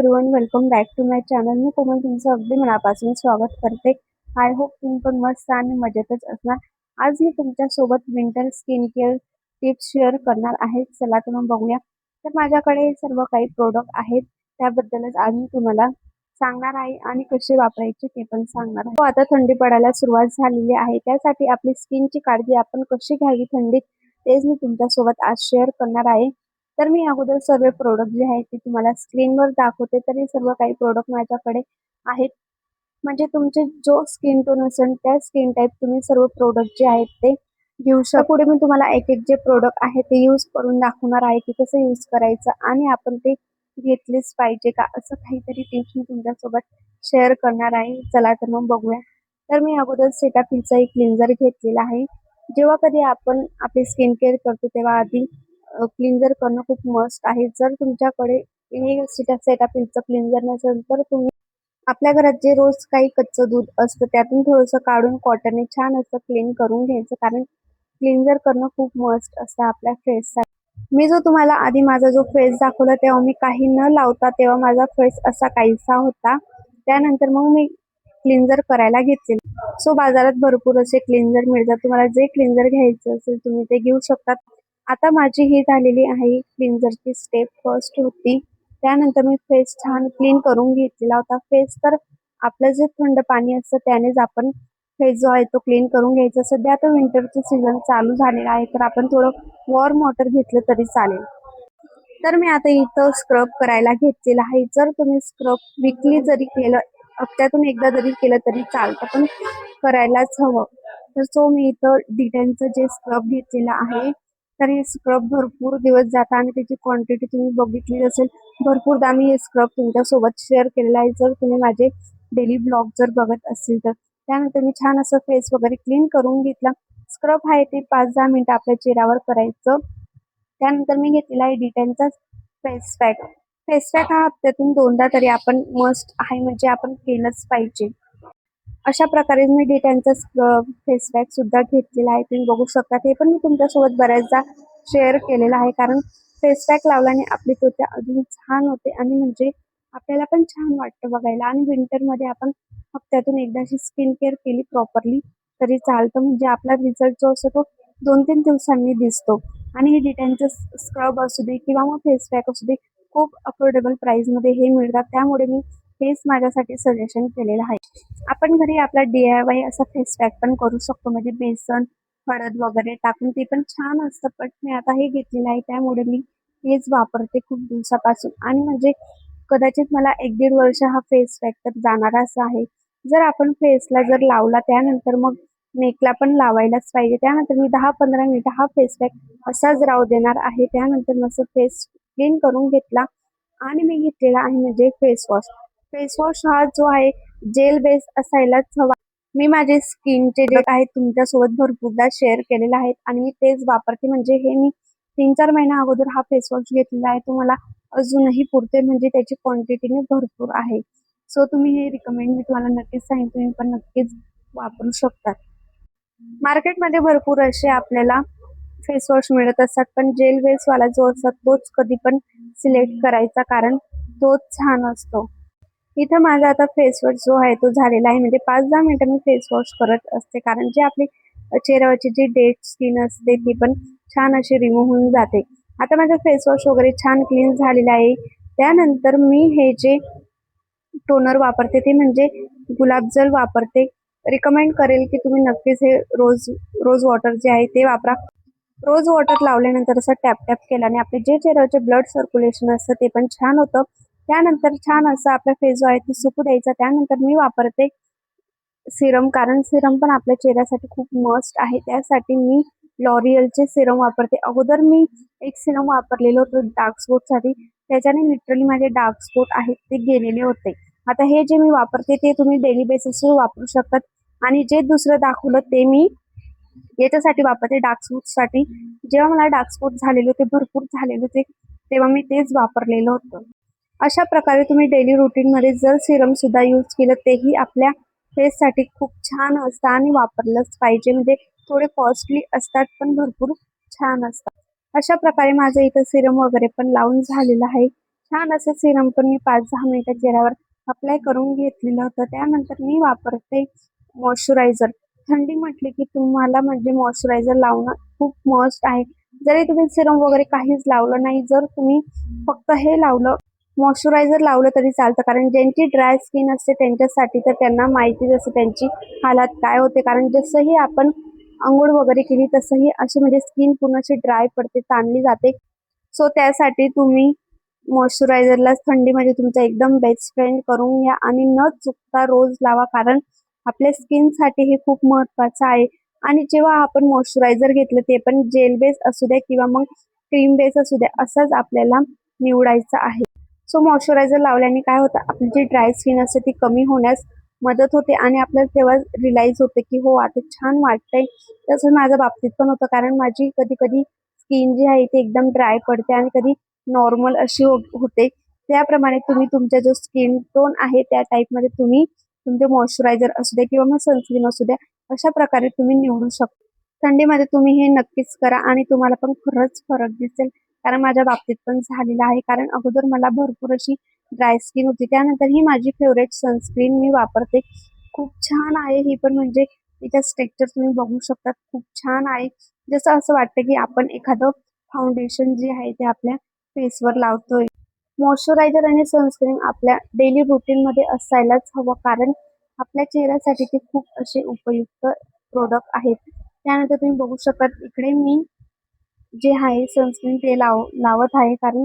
Everyone welcome back to my channel मी कोमल तुमचं अगदी मनापासून स्वागत करते. आय होप तुम्ही पण मस्त आणि मजेतच असणार. आज मी तुमच्यासोबत winter skin care tips share करणार आहे. चला तर मग बघूया. तर माझ्याकडे सर्व काही प्रोडक्ट आहेत. त्याबद्दलच आज मी तुम्हाला सांगणार आहे आणि कसे वापरायचे ते पण सांगणार आहे. हो, आता थंडी पडायला सुरुवात झालेली आहे. त्यासाठी आपली स्किनची काळजी आपण कशी घ्यावी थंडीत तेच मी तुमच्यासोबत आज शेअर करणार आहे. तर मी अगोदर सर्व प्रोडक्ट जे आहेत ते तुम्हाला स्क्रीनवर दाखवते तरी सर्व काही प्रोडक्ट माझ्याकडे आहेत. म्हणजे तुमचे जो स्किन टोन असेल त्या स्किन टाईप तुम्ही सर्व प्रोडक्ट जे आहेत ते घेऊ शकता. पुढे मी तुम्हाला एक एक जे प्रोडक्ट आहे ते यूज करून दाखवणार आहे की कसं यूज करायचं आणि आपण ते घेतलेच पाहिजे का असं काहीतरी टिप्स मी तुमच्यासोबत शेअर करणार आहे. चला तर मग बघूया. तर मी अगोदर सेटाफिलचा एक क्लिन्झर घेतलेला आहे. जेव्हा कधी आपण आपली स्किन केअर करतो तेव्हा आधी क्लिन्झर करणं खूप मस्त आहे. जर तुमच्याकडे हे सेटाफिलचं क्लिन्झर नसेल तर तुम्ही आपल्या घरात जे रोज काही कच्चं दूध असतं त्यातून थोडंसं काढून कॉटनने छान असं क्लीन करून घ्यायचं. कारण क्लिन्झर करणं खूप मस्त असतं आपल्या फेससाठी मी जो तुम्हाला आधी माझा जो फेस दाखवला तेव्हा मी काही न लावता तेव्हा माझा फेस असा काहीसा होता. त्यानंतर मग मी क्लिन्झर करायला घेतले सो बाजारात भरपूर असे क्लिन्झर मिळतात. तुम्हाला जे क्लिन्झर घ्यायचं असेल तुम्ही ते घेऊ शकतात आता माझी ही झालेली आहे क्लिन्झरची स्टेप फर्स्ट होती. त्यानंतर मी फेस छान क्लीन करून घेतलेला होता. फेस तर आपलं जे थंड पाणी असतं त्यानेच आपण फेस जो आहे तो क्लीन करून घ्यायचा. सध्या आता विंटरचं सीझन चालू झालेला आहे. तर आपण थोडं वॉर्म वॉटर घेतलं तरी चालेल. तर मी आता इथं स्क्रब करायला घेतलेला आहे. जर तुम्ही स्क्रब विकली जरी केलं हप्त्यातून एकदा जरी केलं तरी चालतं पण करायलाच हवं. तर सो मी इथं डिटेनचं जे स्क्रब घेतलेलं आहे तर हे स्क्रब भरपूर दिवस जातं आणि त्याची क्वांटिटी तुम्ही बघितली असेल भरपूरदा मी हे स्क्रब तुमच्यासोबत शेअर केलेलं आहे. जर तुम्ही माझे डेली ब्लॉग जर बघत असतील तर. त्यानंतर मी छान असं फेस वगैरे क्लीन करून घेतला. स्क्रब आहे ते पाच दहा मिनिटं आपल्या चेहऱ्यावर करायचं. त्यानंतर मी घेतलेला आहे डिटेलचा फेस पॅक फेस पॅक हा हप्त्यातून दोनदा तरी आपण मस्ट आहे म्हणजे आपण केलंच पाहिजे. अशा प्रकारे मी डेटांचा फेसबॅक सुद्धा घेतलेला आहे. तुम्ही बघू शकता हे पण मी तुमच्यासोबत बऱ्याचदा शेअर केलेला आहे. कारण फेसपॅक लावल्याने आपली त्वचा अजून छान होते आणि म्हणजे आपल्याला पण छान वाटतं बघायला. आणि विंटरमध्ये आपण हप्त्यातून एकदाची स्किन केअर केली प्रॉपरली तरी चालतं. म्हणजे आपला रिझल्ट जो असतो तो दोन तीन दिवसांनी दिसतो. आणि हे डिटेनचं स्क्रब असू दे किंवा मग फेसपॅक असू दे खूप अफोर्डेबल प्राईसमध्ये हे मिळतात. त्यामुळे मी हेच माझ्यासाठी सजेशन केलेलं आहे. आपण घरी आपला डी आय वाय असा फेस पॅक पण करू शकतो. म्हणजे बेसन हळद वगैरे टाकून ते पण छान असतं पण मी आता हे घेतलेलं आहे. त्यामुळे मी हेच वापरते खूप दिवसापासून. आणि म्हणजे कदाचित मला एक दीड वर्ष हा फेस पॅक तर जाणारच आहे. जर आपण फेसला जर लावला त्यानंतर मग नेकला पण लावायलाच पाहिजे. त्यानंतर मी दहा पंधरा मिनिट हा फेस पॅक असाच राहू देणार आहे. त्यानंतर मस्त फेस क्लीन करून घेतला. आणि मी घेतलेला आहे म्हणजे फेस वॉश फेस वॉश हा जो आहे जेल बेस असायलाच हवा. मी माझे स्किनचे जे आहे तुमच्यासोबत भरपूरदा शेअर केलेले आहेत आणि मी तेच वापरते. म्हणजे हे मी तीन चार महिना अगोदर हा फेस वॉश घेतलेला आहे. तो मला अजूनही पुरते म्हणजे त्याची क्वांटिटीने भरपूर आहे. सो तुम्ही हे रिकमेंड मी तुम्हाला नक्कीच सांगेन. तुम्ही पण नक्कीच वापरू शकतात मार्केटमध्ये भरपूर असे आपल्याला फेस वॉश मिळत असतात. पण जेल बेसवाला जो असतात तोच कधी पण सिलेक्ट करायचा कारण तोच छान असतो. इथं माझा आता फेस वॉश जो आहे तो झालेला आहे. म्हणजे पाच दहा मिनिटं मी फेस वॉश करत असते. कारण जे आपली चेहऱ्यावरची जी डेट स्किन असते ती पण छान अशी रिमूव्ह होऊन जाते. आता माझा फेस वॉश वगैरे छान क्लीन झालेला आहे. त्यानंतर मी हे जे टोनर वापरते ते म्हणजे गुलाबजल वापरते. रिकमेंड करेल की तुम्ही नक्कीच हे रोज रोज वॉटर जे आहे ते वापरा. रोज वॉटर लावल्यानंतर असं टॅप टॅप केल्याने आपले जे चेहऱ्याचे ब्लड सर्क्युलेशन असतं ते पण छान होतं. त्यानंतर छान असं आपला फेस जो आहे तो सुकू द्यायचा. त्यानंतर मी वापरते सिरम कारण सिरम पण आपल्या चेहऱ्यासाठी खूप मस्ट आहे. त्यासाठी मी लॉरियलचे सिरम वापरते. अगोदर मी एक सिरम वापरलेलं होतं डार्क स्पॉटसाठी त्याच्याने लिटरली माझे डार्क स्पॉट आहेत ते गेलेले होते. आता हे जे मी वापरते ते तुम्ही डेली बेसिसवर वापरू शकतात आणि जे दुसरं दाखवलं ते मी याच्यासाठी वापरते डार्क स्पॉटसाठी जेव्हा मला डार्क स्पॉट झालेले होते भरपूर झालेले होते तेव्हा मी तेच वापरलेलं होतं. अशा प्रकारे तुम्ही डेली रुटीनमध्ये जर सिरम सुद्धा यूज केलं तेही आपल्या फेससाठी खूप छान असतं आणि वापरलंच पाहिजे. म्हणजे थोडे कॉस्टली असतात पण भरपूर छान असतात. अशा प्रकारे माझं इथं सिरम वगैरे पण लावून झालेलं आहे. छान असं सिरम पण मी पाच दहा मिनिटं चेहऱ्यावर अप्लाय करून घेतलेलं होतं. त्यानंतर मी वापरते मॉइश्चरायझर थंडी म्हटली की तुम्हाला म्हणजे मॉइश्चरायझर लावणं खूप मस्ट आहे. जरी तुम्ही सिरम वगैरे काहीच लावलं नाही जर तुम्ही फक्त हे लावलं मॉइश्चरायझर लावलं तरी चालतं. कारण ज्यांची ड्राय स्किन असते त्यांच्यासाठी तर त्यांना माहितीच असते त्यांची हालात काय होते. कारण जसंही आपण आंघोळ वगैरे केली तसंही अशी म्हणजे स्किन पूर्ण अशी ड्राय पडते ताणली जाते. सो त्यासाठी तुम्ही मॉइश्चरायझरला थंडीमध्ये तुमचा एकदम बेस्ट फ्रेंड करून घ्या आणि न चुकता रोज लावा. कारण आपल्या स्किनसाठी हे खूप महत्वाचं आहे. आणि जेव्हा आपण मॉइश्चरायझर घेतलं ते पण जेल बेस असू द्या किंवा मग क्रीम बेस असू द्या असंच आपल्याला निवडायचं आहे. सो मॉइश्चरायझर लावल्याने काय होतं? आपली जी ड्राय स्किन असते ती कमी होण्यास मदत होते आणि आपल्याला तेव्हा रिलाईज होते की हो आता छान वाटतंय. तसं माझ्या बाबतीत पण होतं कारण माझी कधी कधी स्किन जी आहे ती एकदम ड्राय पडते आणि कधी नॉर्मल अशी हो- होते. त्याप्रमाणे तुम्ही तुमचा जो स्किन टोन आहे त्या टाईपमध्ये तुम्ही तुमचे मॉइश्चरायझर असू द्या किंवा मग सनस्क्रीन असू द्या अशा प्रकारे तुम्ही निवडू शकता. थंडीमध्ये तुम्ही हे नक्कीच करा आणि तुम्हाला पण खरंच फरक दिसेल. कारण माझ्या बाबतीत पण झालेलं आहे. कारण अगोदर मला भरपूर अशी ड्राय स्किन होती. त्यानंतर ही माझी फेवरेट सनस्क्रीन मी वापरते. खूप छान आहे. ही पण म्हणजे तिच्या स्ट्रक्चर तुम्ही बघू शकता खूप छान आहे. जसं असं वाटतं की आपण एखादं फाउंडेशन जे आहे ते आपल्या फेसवर लावतोय. मॉइश्चरायझर आणि सनस्क्रीन आपल्या डेली रुटीनमध्ये असायलाच हवं. कारण आपल्या चेहऱ्यासाठी ते खूप असे उपयुक्त प्रोडक्ट आहेत. त्यानंतर तुम्ही बघू शकता इकडे मी जे आहे सनस्क्रीन ते लाव लावत आहे. कारण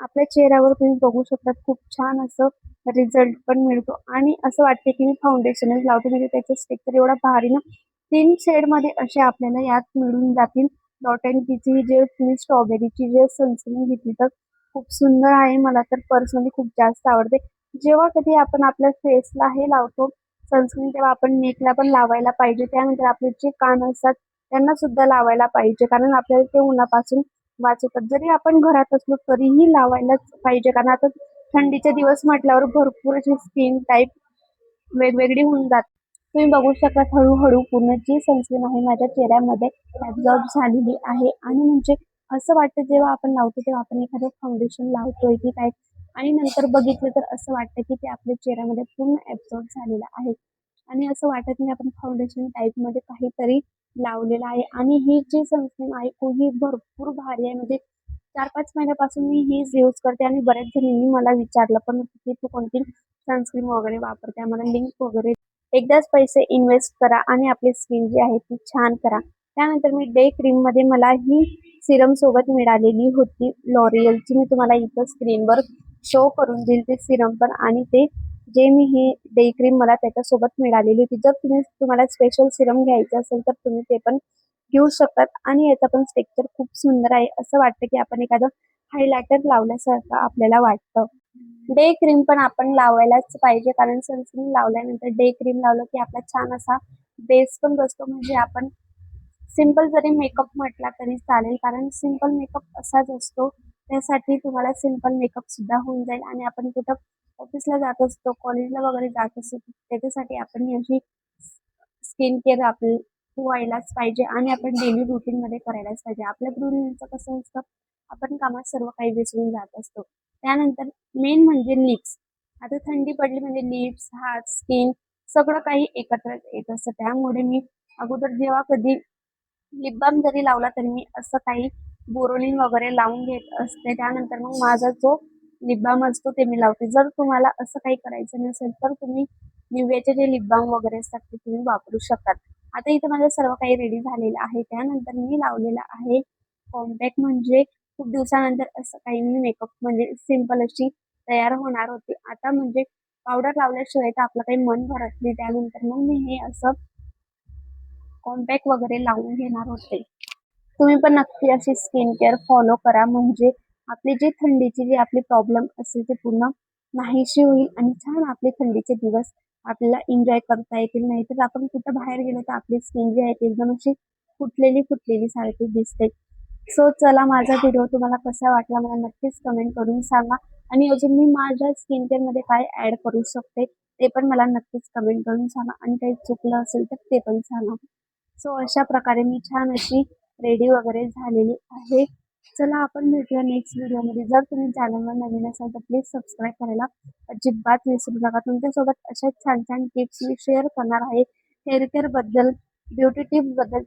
आपल्या चेहऱ्यावर तुम्ही बघू शकता खूप छान असं रिझल्ट पण मिळतो. आणि असं वाटते की मी फाउंडेशनच लावते म्हणजे त्याचं स्टिकर एवढा भारी ना. तीन शेडमध्ये असे आपल्याला यात मिळून जातील. डॉट अँड ची जे तुम्ही स्ट्रॉबेरीची जे सनस्क्रीन घेतली तर खूप सुंदर आहे. मला तर पर्सनली खूप जास्त आवडते. जेव्हा कधी आपण आपल्या फेसला हे लावतो सनस्क्रीन तेव्हा आपण नेकला पण लावायला पाहिजे. त्यानंतर आपले जे कान असतात त्यांना सुद्धा लावायला पाहिजे. कारण आपल्याला ते उन्हापासून वाचवतात. जरी आपण घरात असलो तरीही लावायलाच पाहिजे. कारण आता थंडीचे दिवस म्हटल्यावर भरपूर अशी स्किन टाईप वेगवेगळी होऊन जात तुम्ही बघू शकता हळूहळू पूर्ण जी सनस्क्रीन आहे माझ्या चेहऱ्यामध्ये ऍब्झॉर्ब झालेली आहे. आणि म्हणजे असं वाटतं जेव्हा आपण लावतो तेव्हा आपण एखादं फाउंडेशन लावतोय की काय? आणि नंतर बघितलं तर असं वाटतं की ते आपल्या चेहऱ्यामध्ये पूर्ण ऍब्झॉर्ब झालेलं आहे. आणि असं वाटत नाही आपण फाउंडेशन टाईपमध्ये काहीतरी लावलेला आहे. आणि ही जी सनस्क्रीन आहे तो ही भरपूर भारी आहे. म्हणजे चार पाच महिन्यापासून मी हीच यूज करते आणि बऱ्याच जणींनी मला विचारलं पण की तू कोणती सनस्क्रीन वगैरे वापरते? आम्हाला लिंक वगैरे एकदाच पैसे इन्व्हेस्ट करा आणि आपली स्किन जी आहे ती छान करा. त्यानंतर मी डे क्रीममध्ये मला ही सिरम सोबत मिळालेली होती. लॉरियलची मी तुम्हाला इथं स्क्रीनवर शो करून देईल ते सिरम पण आणि ते जे मी ही डे क्रीम मला त्याच्यासोबत मिळालेली होती. जर तुम्ही तुम्हाला स्पेशल सिरम घ्यायचं असेल तर तुम्ही ते पण घेऊ शकतात आणि याचा पण स्ट्रेक्चर खूप सुंदर आहे असं वाटतं की आपण एखादं हायलायटर लावल्यासारखं आपल्याला वाटतं. डे क्रीम पण आपण लावायलाच पाहिजे कारण सनस्क्रीन लावल्यानंतर डे क्रीम लावलं की आपला छान असा बेस पण बसतो. म्हणजे आपण सिंपल जरी मेकअप म्हटला तरी चालेल कारण सिंपल मेकअप असाच असतो. त्यासाठी तुम्हाला सिंपल मेकअप सुद्धा होऊन जाईल आणि आपण कुठं ऑफिसला जात असतो कॉलेजला वगैरे जात असतो त्याच्यासाठी आपण ही अशी स्किन केअर आपली व्हायलाच पाहिजे आणि आपण डेली रुटीन मध्ये करायलाच पाहिजे. आपल्या गृहिणींचं कसं असतं आपण कामात सर्व काही विसरून जात असतो. त्यानंतर मेन म्हणजे लिप्स आता थंडी पडली म्हणजे लिप्स हात स्किन सगळं काही एकत्र येत असतं. त्यामुळे मी अगोदर जेव्हा कधी लिप बाम जरी लावला तरी मी असं काही बोरोलिन वगैरे लावून घेत असते. त्यानंतर मग माझा जो लिपबाम असतो ते मी लावते. जर तुम्हाला असं काही करायचं नसेल तर तुम्ही निव्याचे जे लिपबाम वगैरे असतात ते तुम्ही वापरू शकतात आता इथं माझं सर्व काही रेडी झालेलं आहे. त्यानंतर मी लावलेलं आहे कॉम्पॅक्ट म्हणजे खूप दिवसानंतर असं काही मी मेकअप म्हणजे सिंपल अशी तयार होणार होती. आता म्हणजे पावडर लावल्याशिवाय तर आपलं काही मन भरत नाही. त्यानंतर मग मी हे असं कॉम्पॅक्ट वगैरे लावून घेणार होते. तुम्ही पण नक्की अशी स्किन केअर फॉलो करा. म्हणजे आपली जी थंडीची जी आपली प्रॉब्लेम असेल ते पूर्ण नाहीशी होईल आणि छान आपले थंडीचे दिवस आपल्याला एन्जॉय करता येतील. नाही तर आपण कुठं बाहेर गेलो तर आपली स्किन जी आहे ती एकदम अशी फुटलेली फुटलेली सारखी दिसते. सो चला माझा व्हिडिओ तुम्हाला कसा वाटला मला नक्कीच कमेंट करून सांगा. आणि अजून मी माझ्या स्किन केअरमध्ये काय ऍड करू शकते ते पण मला नक्कीच कमेंट करून सांगा. आणि काही चुकलं असेल तर ते पण सांगा. सो अशा प्रकारे मी छान अशी रेडी वगैरे झालेली आहे. चला आपण भेटूया नेक्स्ट व्हिडिओमध्ये जर तुम्ही चॅनलवर नवीन असाल तर प्लीज सबस्क्राईब करायला अजिबात विसरू नका. तुमच्यासोबत अशाच छान छान टिप्स मी शेअर करणार आहे. Hair केअरबद्दल beauty टिप्सबद्दल